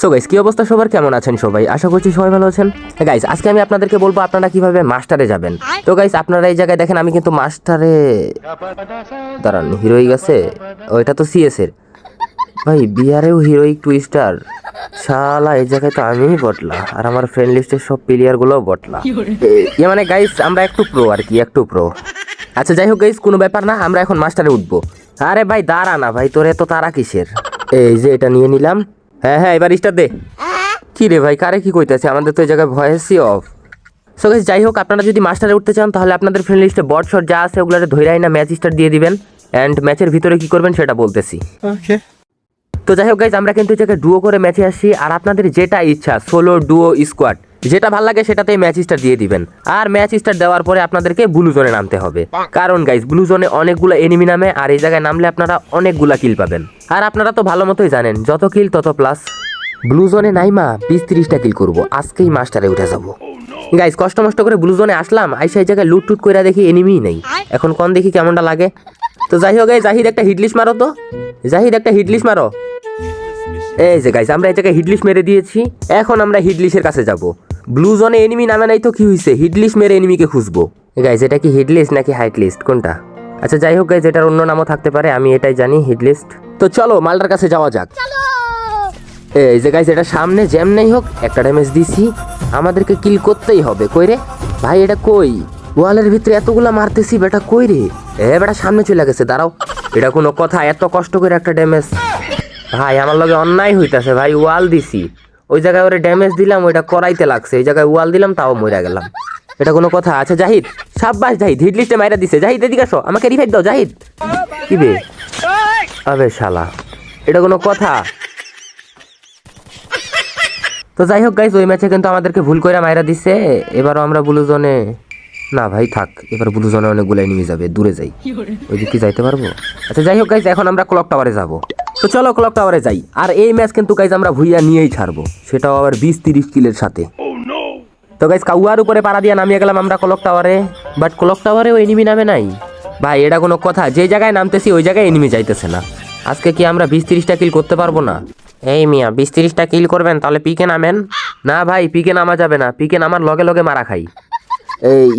So guys কি অবস্থা সবার? কেমন আছেন সবাই? আশা করছি সবাই ভালো আছেন। গাইস আজকে আমি আপনাদেরকে বলব আপনারা কীভাবে মাস্টারে যাবেন। তো গাইস আপনারা এই জায়গায় দেখেন আমি কিন্তু মাস্টারে দাঁড়ান হিরোই গেছে ও এটা তো সিএস এর। ভাই বিয়ারেও হিরোইক টুইস্টার শালা এই জায়গায় তো আমিই বটলা আর আমার ফ্রেন্ড লিস্টের সব প্লেয়ার গুলোও বটলা ইয়ে মানে গাইস আমরা একটু প্রো আর কি একটু প্রো আচ্ছা যাই হোক গাইস কোনো ব্যাপার না আমরা এখন মাস্টারে উঠবো। আরে ভাই দাঁড়া না ভাই তোর এত তারা কিসের? এই যে এটা নিয়ে নিলাম। হ্যাঁ হ্যাঁ এবার স্টার দে। কি রে ভাই কারে কি কইতেছে? আমাদের তো এই জায়গায় ভয়েসই অফ সো গাইস যাই হোক আপনারা যদি মাস্টারে উঠতে চান তাহলে আপনাদের ফ্রেন্ড লিস্টে বট শট যা আছে ওগুলোতে ধৈরাই না ম্যাচ স্টার দিয়ে দিবেন। অ্যান্ড ম্যাচের ভিতরে কি করবেন সেটা বলতেছি। তো যাই হোক গাইজ আমরা কিন্তু এই জায়গায় ডুও করে ম্যাচে আসি আর আপনাদের যেটা ইচ্ছা সোলো ডুও স্কোয়াড যেটা ভালো লাগে সেটাতে ম্যাচ স্টার দিয়ে দিবেন। আর ম্যাচ স্টার দেওয়ার পরে আপনাদেরকে ব্লু জোনে নামতে হবে। কারণ গাইজ ব্লু জোনে অনেকগুলো এনিমি নামে আর এই জায়গায় নামলে আপনারা অনেকগুলা কিল পাবেন। আর আপনারা তো ভালো মতোই জানেন যত কিল তত প্লাস ব্লু জোনে নাইমা বিশ তিরিশটা কিল করব আজকেই মাস্টারে উঠে যাব। গাইজ কষ্ট মষ্ট করে ব্লু জোনে আসলাম আইসা এই জায়গায় লুট টুট করে দেখি এনিমিই নেই। এখন কোন দেখি কেমনটা লাগে? তো যাই হোক জাহিদ একটা হিটলিশ মারো তো। জাহিদ একটা হিটলিশ মারো। এই যে গাইস আমরা এই জায়গায় হিটলিশ মেরে দিয়েছি। এখন আমরা হিটলিশের কাছে যাব। ব্লু জোনে এনিমি নামে নাই তো কি হইছে? হিটলিশ মেরে এনিমিকে খুঁজবো। গাইস এটা কি হিডলিস্ট নাকি হাইট লিস্ট কোনটা? আচ্ছা যাই হোক গাইস এটার অন্য নামও থাকতে পারে আমি এটাই জানি হিডলিস্ট তো চলো মালটার কাছে যাওয়া যাক। এই যে গাইস এটা সামনে জ্যাম নেই হোক একটা ড্যামেজ দিছি। আমাদেরকে কিল করতেই হবে কই রে? ভাই এটা কই? ওয়ালের ভিতরে এতগুলা মারতেছি বেটা কই রে? এ বেটা সামনে চলে গেছে দাঁড়াও। এটা কোনো কথা এত কষ্ট করে একটা ড্যামেজ ভাই আমার লগে অন্যায় হইতাছে ভাই ওয়াল দিছি। ওই জায়গায় ওরে ড্যামেজ দিলাম, ওইটা করাইতে লাগছে। ওই জায়গায় ওয়াল দিলাম, তাও মরে গেলাম। এটা কোনো কথা? আচ্ছা জাহিদ, সাব্বাস জাহিদ হিট লিস্টে মাইরা দিছে। জাহিদ, এদিকে আসো, আমাকে রিভাইভ দাও, জাহিদ। কি বে? আবে শালা, এটা কোনো কথা? তো যাই হোক গাইজ ওই ম্যাচে কিন্তু আমাদেরকে ভুল করে মাইরা দিছে। এবারও আমরা ব্লু জোনে না ভাই, থাক। এবার ব্লু জোনে অনেকগুলো এনিমি যাবে, দূরে যাই। ওই দিকে যাইতে পারব? আচ্ছা যাই হোক গাইজ এখন আমরা ক্লক টাওয়ারে যাব। তো চলো ক্লক টাওয়ারে যাই। আর এই ম্যাচ কিন্তু গাইজ আমরা ভুইয়া নিয়েই ছাড়বো। সেটাও আবার বিশ তিরিশ কিলের সাথে। তো গাইজ কাউয়ার উপরে পাড়া দিয়ে নামিয়ে গেলাম আমরা ক্লক টাওয়ারে বাট ক্লক টাওয়ারে ওই এনিমি নামে নাই। ভাই, এটা কোনো কথা। যে জায়গায় নামতেছি, ওই জায়গায় এনিমি যাইতেছে না। আজকে কি আমরা বিশ তিরিশটা কিল করতে পারব না? এই মিয়া, বিশ তিরিশটা কিল করবেন, তাহলে পিকে নামেন। না ভাই, পিকে নামা যাবে না। পিকে নামার লগে লগে মারা খাই।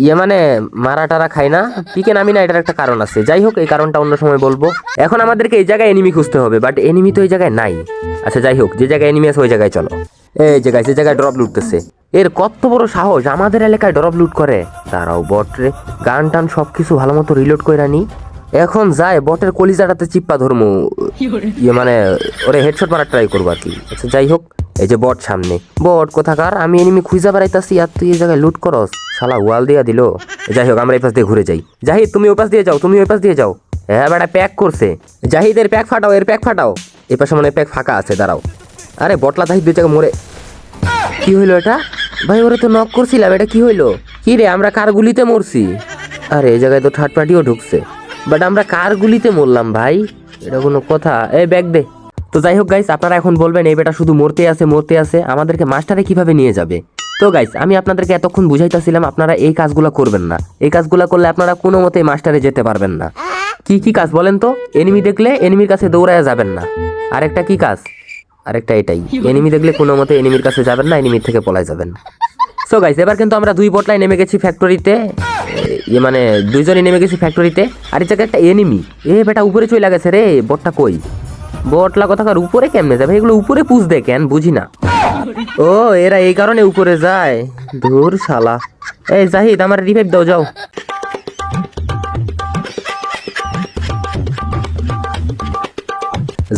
ইয়ে মানে মারা টারা খাই না। পিকে নামি না, এটার একটা কারণ আছে। যাই হোক, এই কারণটা অন্য সময় বলব। এখন আমাদেরকে এই জায়গায় এনিমি খুঁজতে হবে বাট এনিমি তো এই জায়গায় নাই। আচ্ছা যাই হোক, যে জায়গায় এনিমি আছে, ওই জায়গায় চলো। এই জায়গায় যে জায়গায় ড্রপ লুটতেছে। এর কত বড় সাহস, আমাদের এলাকায় ড্রপ লুট করে। দাঁড়াও বট রে। গান টান সব কিছু ভালো মতো রিলোড করে নি। এখন যায় বটের কলিজাটাতে চিপ্পা ধরমু। ইয়ে মানে ওরে হেডশট মারা ট্রাই করব আর কি। আচ্ছা যাই হোক, এই যে বট সামনে। বট কোথাকার? আমি এনিমি খুঁজে বেড়াইতাছি, আর তুই এই জায়গায় লুট করস? শালা ওয়াল দিয়া দিল। যাই হোক আমরা এই পাশ দিয়ে ঘুরে যাই। জাহিদ, তুমি ওই পাশ দিয়ে যাও, তুমি ওই পাশ দিয়ে যাও। হ্যাঁ বেটা প্যাক করছে। জাহিদের প্যাক ফাটাও, এর প্যাক ফাটাও। এই পাশে মনে প্যাক ফাঁকা আছে, দাঁড়াও। আরে, বটলা, জাহিদ, দুই মরে। কি হইল এটা? ভাই, ওরা তো নক করছিলাম, এটা কি হইল? কি রে, আমরা কার গুলিতে মরছি? আরে, এই জায়গায় তো থার্ড পার্টিও ঢুকছে। বাট আমরা কার গুলিতে মরলাম, ভাই? এটা কোনো কথা। এই ব্যাগ দে। তো যাই হোক গাইস আপনারা এখন বলবেন, এই বেটা শুধু মরতে আছে মরতে আছে। আমাদেরকে মাস্টারে কীভাবে নিয়ে যাবে? তো গাইস আমি আপনাদেরকে এতক্ষণ বুঝাইতেছিলাম, আপনারা এই কাজগুলো করবেন না। এই কাজগুলো করলে আপনারা কোনো মতে মাস্টারে যেতে পারবেন না। কি কি কাজ বলেন তো? এনিমি দেখলে এনিমির কাছে দৌড়ায় যাবেন না। আরেকটা কি কাজ? আরেকটা এটাই। এনিমি দেখলে কোনো মতে এনিমির কাছে যাবেন না এনিমির থেকে পলায় যাবেন। সো গাইস এবার কিন্তু আমরা দুই বটলায় নেমে গেছি ফ্যাক্টরিতে ইয়ে মানে দুইজনই নেমে গেছি ফ্যাক্টরিতে আর এই একটা এনিমি এ, বেটা, উপরে চলে গেছে রে বটটা কই? বটলা কথাকার উপরে কেমনে যাবে? এগুলো উপরে পুষ দে কেন? বুঝি না। ও, এরা এই কারণে উপরে যায়। ধুর শালা। এই, জাহিদ, আমার রিভাইভ দাও, যাও।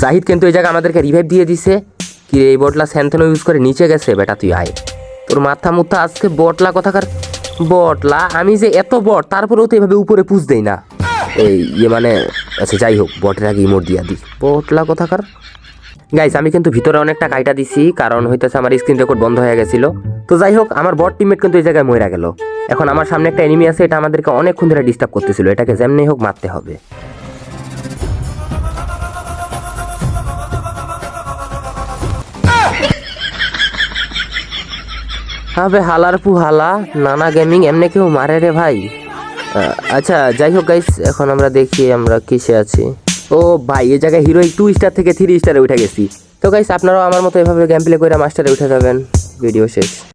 জাহিদ কিন্তু এই জায়গায় আমাদেরকে রিভাইভ দিয়ে দিছে। কি এই বটলা স্যান্থেনো ইউজ করে নিচে গেছে? বেটা, তুই আয়। তোর মাথা মুথা আজকে বটলা কথাকার? বটলা আমি যে এত বট তারপরেও তো এভাবে উপরে পুষ দেই না। এই ইয়ে মানে আচ্ছা যাই হোক বটের আগে ইমোট দিয়া দি বটলা কথাকার? গাইস আমি কিন্তু ভিতরে অনেকটা কাইটা দিছি, কারণ হইতেছে আমার স্ক্রিন রেকর্ড বন্ধ হয়ে গেছিল। তো যাই হোক আমার বট টিমমেট কিন্তু এই জায়গায় মরে গেল। এখন আমার সামনে একটা এনিমি আছে, এটা আমাদেরকে অনেকক্ষণ ধরে ডিস্টার্ব করতেছিল। এটাকে যেমনি হোক মারতে হবে। আবে হালার পু হালা, নানা গেমিং এমনি কেউ মারে রে ভাই। আচ্ছা যাই হোক গাইস এখন আমরা দেখি আমরা কিসে আছি। ও ভাই, এই জায়গায় হিরো টু স্টার থেকে থ্রি স্টারে উঠে গেছি। তো গাইস আপনারাও আমার মতো এভাবে গেম প্লে করে মাস্টারে উঠে যাবেন। ভিডিও শেষ।